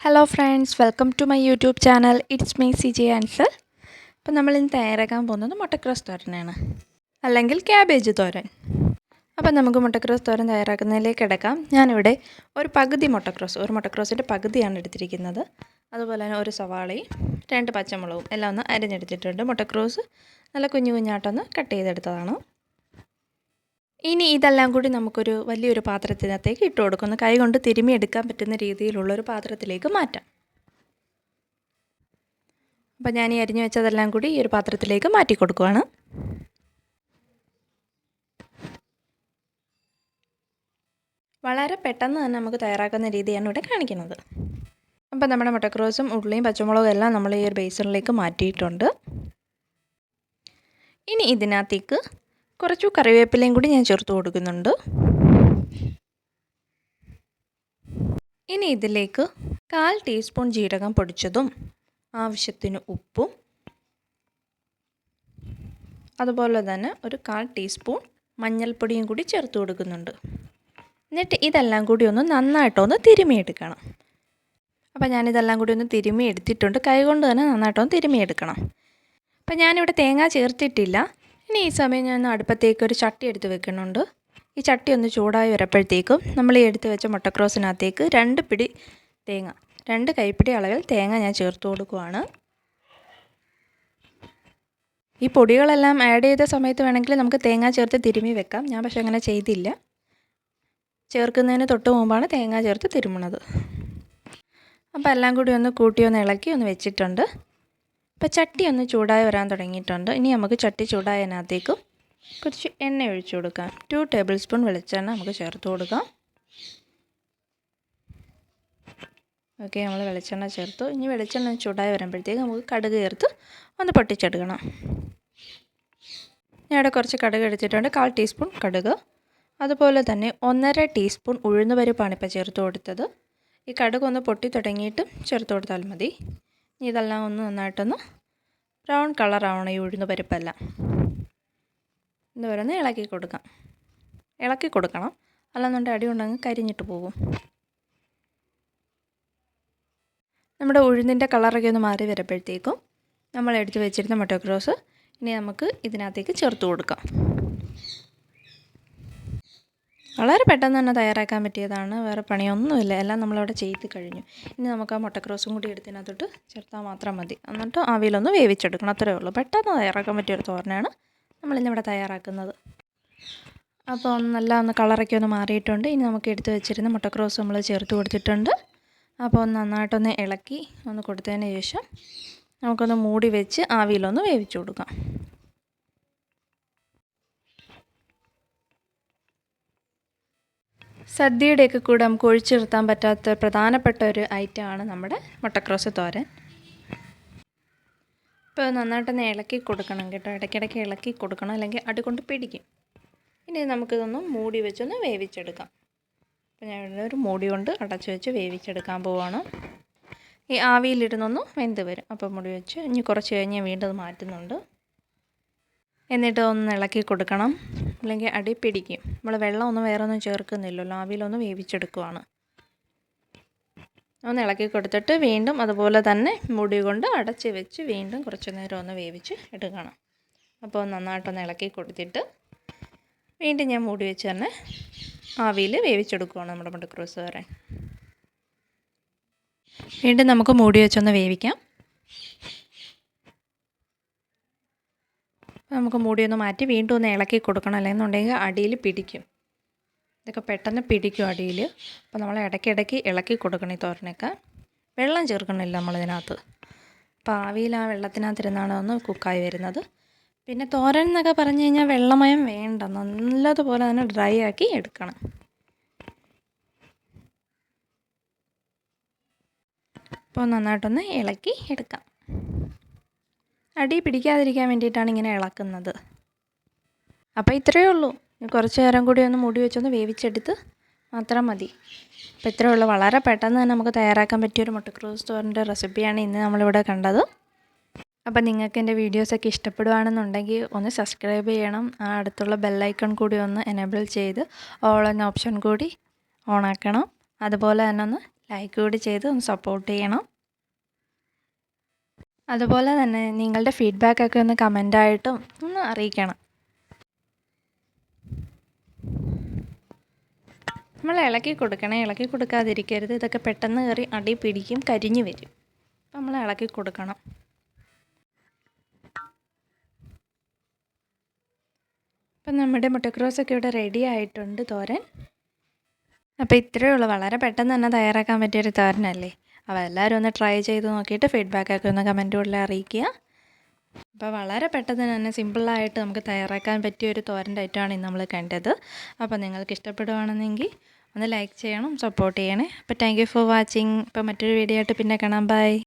Hello friends welcome to my YouTube channel it's me C J answer അപ്പോൾ നമ്മൾ ഇന്ന് തയ്യാറാക്കാൻ പോകുന്നത് മുട്ടക്രോസ് തോരനാണ്. അല്ലെങ്കിൽ ക്യാബേജ് തോരൻ. അപ്പം നമുക്ക് മുട്ടക്രോസ് തോരൻ തയ്യാറാക്കുന്നതിലേക്ക് കിടക്കാം. ഞാനിവിടെ ഒരു പകുതി മുട്ടക്രോസ് ഒരു മുട്ടക്രോസിന്റെ പകുതിയാണ് എടുത്തിരിക്കുന്നത്. അതുപോലെ തന്നെ ഒരു സവാളയും രണ്ട് പച്ചമുളകും എല്ലാം ഒന്ന് അരിഞ്ഞെടുത്തിട്ടുണ്ട്. മുട്ടക്രോസ് നല്ല കുഞ്ഞു കുഞ്ഞാട്ടൊന്ന് കട്ട് ചെയ്തെടുത്തതാണ്. ഇനി ഇതെല്ലാം കൂടി നമുക്കൊരു വലിയൊരു പാത്രത്തിനകത്തേക്ക് ഇട്ട് കൊടുക്കുന്നു. കൈ കൊണ്ട് തിരുമ്മി എടുക്കാൻ പറ്റുന്ന രീതിയിലുള്ള ഒരു പാത്രത്തിലേക്ക് മാറ്റാം. അപ്പോൾ ഞാൻ ഈ അരിഞ്ഞു വെച്ചതെല്ലാം കൂടി ഈ ഒരു പാത്രത്തിലേക്ക് മാറ്റി കൊടുക്കുവാണ്. വളരെ പെട്ടെന്ന് തന്നെ നമുക്ക് തയ്യാറാക്കുന്ന രീതിയാണ് ഇവിടെ കാണിക്കുന്നത്. അപ്പോൾ നമ്മുടെ മുട്ടക്രോസും ഉള്ളിയും പച്ചമുളകും എല്ലാം നമ്മൾ ഈ ഒരു ബേസണിലേക്ക് മാറ്റിയിട്ടുണ്ട്. ഇനി ഇതിനകത്തേക്ക് കുറച്ചു കറിവേപ്പിലയും കൂടി ഞാൻ ചേർത്ത് കൊടുക്കുന്നുണ്ട്. ഇനി ഇതിലേക്ക് കാൽ ടീസ്പൂൺ ജീരകം പൊടിച്ചതും ആവശ്യത്തിന് ഉപ്പും അതുപോലെ തന്നെ ഒരു കാൽ ടീസ്പൂൺ മഞ്ഞൾപ്പൊടിയും കൂടി ചേർത്ത് കൊടുക്കുന്നുണ്ട്. എന്നിട്ട് ഇതെല്ലാം കൂടി ഒന്ന് നന്നായിട്ടൊന്ന് തിരുമിയെടുക്കണം. അപ്പോൾ ഞാനിതെല്ലാം കൂടി ഒന്ന് തിരുമി എടുത്തിട്ടുണ്ട് കൈകൊണ്ട് തന്നെ നന്നായിട്ടൊന്ന് തിരുമിയെടുക്കണം. അപ്പോൾ ഞാനിവിടെ തേങ്ങ ചേർത്തിട്ടില്ല. ഇനി ഈ സമയം ഞാൻ അടുപ്പത്തേക്ക് ഒരു ചട്ടി എടുത്ത് വെക്കുന്നുണ്ട്. ഈ ചട്ടി ഒന്ന് ചൂടായി വരുമ്പോഴത്തേക്കും നമ്മൾ ഈ എടുത്ത് വെച്ച മുട്ടക്രോസിനകത്തേക്ക് രണ്ട് പിടി തേങ്ങ രണ്ട് കൈപ്പിടി അളവിൽ തേങ്ങ ഞാൻ ചേർത്ത് കൊടുക്കുവാണ്. ഈ പൊടികളെല്ലാം ആഡ് ചെയ്ത സമയത്ത് വേണമെങ്കിൽ നമുക്ക് തേങ്ങ ചേർത്ത് തിരുമ്മി വെക്കാം. ഞാൻ പക്ഷേ അങ്ങനെ ചെയ്തില്ല. ചേർക്കുന്നതിന് തൊട്ട് മുമ്പാണ് തേങ്ങ ചേർത്ത് തിരുമണത് അപ്പോൾ എല്ലാം കൂടി ഒന്ന് കൂട്ടി ഒന്ന് ഇളക്കി ഒന്ന് വെച്ചിട്ടുണ്ട്. അപ്പോൾ ചട്ടി ഒന്ന് ചൂടായി വരാൻ തുടങ്ങിയിട്ടുണ്ട്. ഇനി നമുക്ക് ചട്ടി ചൂടായതിനകത്തേക്കും കുറച്ച് എണ്ണ ഒഴിച്ചു കൊടുക്കാം. ടു ടേബിൾ സ്പൂൺ വെളിച്ചെണ്ണ നമുക്ക് ചേർത്ത് കൊടുക്കാം. ഓക്കെ നമ്മൾ വെളിച്ചെണ്ണ ചേർത്തു. ഇനി വെളിച്ചെണ്ണ ചൂടായി വരുമ്പോഴത്തേക്ക് നമുക്ക് കടുക് ചേർത്ത് ഒന്ന് പൊട്ടിച്ചെടുക്കണം. ഞാൻ ഇവിടെ കുറച്ച് കടുക് എടുത്തിട്ടുണ്ട്. കാൽ ടീസ്പൂൺ കടുക്. അതുപോലെ തന്നെ ഒന്നര ടീസ്പൂൺ ഉഴുന്ന് പരിപ്പാണ് ഇപ്പോൾ ചേർത്ത് കൊടുത്തത്. ഈ കടുക് ഒന്ന് പൊട്ടി തുടങ്ങിയിട്ട് ചേർത്ത് കൊടുത്താൽ മതി. ഇതെല്ലാം ഒന്ന് നന്നായിട്ടൊന്ന് ബ്രൗൺ കളറാവണം ഈ ഉഴുന്ന് പരിപ്പെല്ലാം. ഇതുവരെ ഒന്ന് ഇളക്കി കൊടുക്കാം. ഇളക്കി കൊടുക്കണം. അല്ലാന്നുണ്ടെങ്കിൽ അടി ഉണ്ടെങ്കിൽ കരിഞ്ഞിട്ട് പോകും. നമ്മുടെ ഉഴുന്നിന്റെ കളറൊക്കെ ഒന്ന് മാറി വരുമ്പോഴത്തേക്കും നമ്മൾ എടുത്ത് വെച്ചിരുന്ന മൊട്ടോക്രോസ് ഇനി നമുക്ക് ഇതിനകത്തേക്ക് ചേർത്ത് കൊടുക്കാം. വളരെ പെട്ടെന്ന് തന്നെ തയ്യാറാക്കാൻ പറ്റിയതാണ്. വേറെ പണിയൊന്നുമില്ല. എല്ലാം നമ്മളവിടെ ചെയ്ത് കഴിഞ്ഞു. ഇനി നമുക്ക് ആ മുട്ടക്രോസും കൂടി എടുത്തതിനകത്തോട്ട് ചേർത്താൽ മാത്രം മതി. എന്നിട്ട് ആവിയിലൊന്ന് വേവിച്ചെടുക്കണം. അത്രേ ഉള്ളൂ. പെട്ടെന്ന് തയ്യാറാക്കാൻ പറ്റിയൊരു തോരനാണ് നമ്മളിന്നിവിടെ തയ്യാറാക്കുന്നത്. അപ്പോൾ നല്ല ഒന്ന് കളറൊക്കെ ഒന്ന് മാറിയിട്ടുണ്ട്. ഇനി നമുക്ക് എടുത്ത് വെച്ചിരുന്ന മുട്ടക്രോസ് നമ്മൾ ചേർത്ത് കൊടുത്തിട്ടുണ്ട്. അപ്പോൾ ഒന്ന് നന്നായിട്ടൊന്ന് ഇളക്കി ഒന്ന് കൊടുത്തതിന് ശേഷം നമുക്കൊന്ന് മൂടി വെച്ച് ആവിയിലൊന്ന് വേവിച്ചു കൊടുക്കാം. സദ്യയുടെയൊക്കെ കൂടെ നമുക്ക് ഒഴിച്ചു നിർത്താൻ പറ്റാത്ത പ്രധാനപ്പെട്ട ഒരു ഐറ്റം ആണ് നമ്മുടെ മുട്ടക്രോസ് തോരൻ. ഇപ്പോൾ നന്നായിട്ടൊന്ന് ഇളക്കി കൊടുക്കണം കേട്ടോ. ഇടയ്ക്കിടയ്ക്ക് ഇളക്കി കൊടുക്കണം അല്ലെങ്കിൽ അടികൊണ്ട് പിടിക്കും. ഇനി നമുക്കിതൊന്ന് മൂടി വെച്ചൊന്ന് വേവിച്ചെടുക്കാം. അപ്പോൾ ഞാൻ ഇവിടെ ഒരു മൂടി കൊണ്ട് അടച്ചു വെച്ച് വേവിച്ചെടുക്കാൻ പോവാണ്. ഈ ആവിയിലിരുന്നൊന്ന് വെന്ത് വരും. അപ്പോൾ മൂടി വെച്ച് ഇനി കുറച്ച് കഴിഞ്ഞ് വീണ്ടും മാറ്റുന്നുണ്ട്. എന്നിട്ട് ഒന്ന് ഇളക്കി കൊടുക്കണം. അല്ലെങ്കിൽ അടി പിടിക്കും. നമ്മൾ വെള്ളമൊന്നും വേറെ ഒന്നും ചേർക്കുന്നില്ലല്ലോ. ആവിയിലൊന്ന് വേവിച്ചെടുക്കുവാണ്. ഒന്ന് ഇളക്കി കൊടുത്തിട്ട് വീണ്ടും അതുപോലെ തന്നെ മുടി കൊണ്ട് അടച്ച് വെച്ച് വീണ്ടും കുറച്ച് നേരം ഒന്ന് വേവിച്ച് എടുക്കണം. അപ്പോൾ നന്നായിട്ടൊന്ന് ഇളക്കി കൊടുത്തിട്ട് വീണ്ടും ഞാൻ മൂടി വെച്ച് തന്നെ ആവിയിൽ വേവിച്ചെടുക്കുവാണ് നമ്മുടെ മുട്ടക്രോസ് വരാൻ വീണ്ടും നമുക്ക് മൂടി വെച്ചൊന്ന് വേവിക്കാം. നമുക്ക് മൂടിയൊന്ന് മാറ്റി വീണ്ടും ഒന്ന് ഇളക്കി കൊടുക്കണം. അല്ലെന്നുണ്ടെങ്കിൽ അടിയിൽ പിടിക്കും. ഇതൊക്കെ പെട്ടെന്ന് പിടിക്കും അടിയിൽ. അപ്പോൾ നമ്മൾ ഇടയ്ക്കിടയ്ക്ക് ഇളക്കി കൊടുക്കണം ഈ തോരനൊക്കെ. വെള്ളം ചേർക്കണില്ല നമ്മളിതിനകത്ത്. അപ്പോൾ ആവിയിൽ ആ വെള്ളത്തിനകത്തിരുന്നാണ് ഒന്ന് കുക്കായി വരുന്നത്. പിന്നെ തോരൻ എന്നൊക്കെ പറഞ്ഞു കഴിഞ്ഞാൽ വെള്ളമയം വേണ്ട. നല്ലതുപോലെ തന്നെ ഡ്രൈ ആക്കി എടുക്കണം. അപ്പോൾ നന്നായിട്ടൊന്ന് ഇളക്കി എടുക്കാം. അടി പിടിക്കാതിരിക്കാൻ വേണ്ടിയിട്ടാണ് ഇങ്ങനെ ഇളക്കുന്നത്. അപ്പോൾ ഇത്രയേ ഉള്ളൂ. കുറച്ച് നേരം കൂടി ഒന്ന് മുടി വെച്ചൊന്ന് വേവിച്ചെടുത്ത് മാത്രം മതി. അപ്പോൾ ഇത്രയേ ഉള്ളൂ. വളരെ പെട്ടെന്ന് തന്നെ നമുക്ക് തയ്യാറാക്കാൻ പറ്റിയ പറ്റിയൊരു മുട്ടക്രോസ് തോറിന്റെ റെസിപ്പിയാണ് ഇന്ന് നമ്മളിവിടെ കണ്ടത്. അപ്പോൾ നിങ്ങൾക്ക് എന്റെ വീഡിയോസൊക്കെ ഇഷ്ടപ്പെടുകയാണെന്നുണ്ടെങ്കിൽ ഒന്ന് സബ്സ്ക്രൈബ് ചെയ്യണം. ആ അടുത്തുള്ള ബെല്ലൈക്കൺ കൂടി ഒന്ന് എനേബിൾ ചെയ്ത് ഓൾ എന്ന ഓപ്ഷൻ കൂടി ഓണാക്കണം അതുപോലെ തന്നെ ഒന്ന് ലൈക്ക് കൂടി ചെയ്ത് ഒന്ന് സപ്പോർട്ട് ചെയ്യണം. അതുപോലെ തന്നെ നിങ്ങളുടെ ഫീഡ്ബാക്കൊക്കെ ഒന്ന് കമന്റായിട്ടും ഒന്ന് അറിയിക്കണം. നമ്മൾ ഇളക്കി കൊടുക്കണേ ഇളക്കി കൊടുക്കാതിരിക്കരുത്. ഇതൊക്കെ പെട്ടെന്ന് കയറി അടി പിടിക്കും കരിഞ്ഞു വരും. അപ്പം നമ്മൾ ഇളക്കി കൊടുക്കണം. അപ്പം നമ്മുടെ മുട്ടക്രോസൊക്കെ ഇവിടെ റെഡി ആയിട്ടുണ്ട് തോരൻ. അപ്പോൾ ഇത്രയേ ഉള്ളൂ. വളരെ പെട്ടെന്ന് തന്നെ തയ്യാറാക്കാൻ പറ്റിയൊരു തോരനല്ലേ? അപ്പോൾ എല്ലാവരും ഒന്ന് ട്രൈ ചെയ്ത് നോക്കിയിട്ട് ഫീഡ്ബാക്കൊക്കെ ഒന്ന് കമന്റുകളിൽ അറിയിക്കുക. അപ്പോൾ വളരെ പെട്ടെന്ന് തന്നെ സിമ്പിളായിട്ട് നമുക്ക് തയ്യാറാക്കാൻ പറ്റിയ ഒരു തോരന്റെ ഐറ്റമാണ് ഇന്ന് നമ്മൾ കണ്ടത്. അപ്പോൾ നിങ്ങൾക്ക് ഇഷ്ടപ്പെടുവാണെന്നെങ്കിൽ ഒന്ന് ലൈക്ക് ചെയ്യണം സപ്പോർട്ട് ചെയ്യണേ. അപ്പോൾ താങ്ക് ഫോർ വാച്ചിങ് ഇപ്പോൾ മറ്റൊരു വീഡിയോ ആയിട്ട് പിന്നെ കാണാം. ബൈ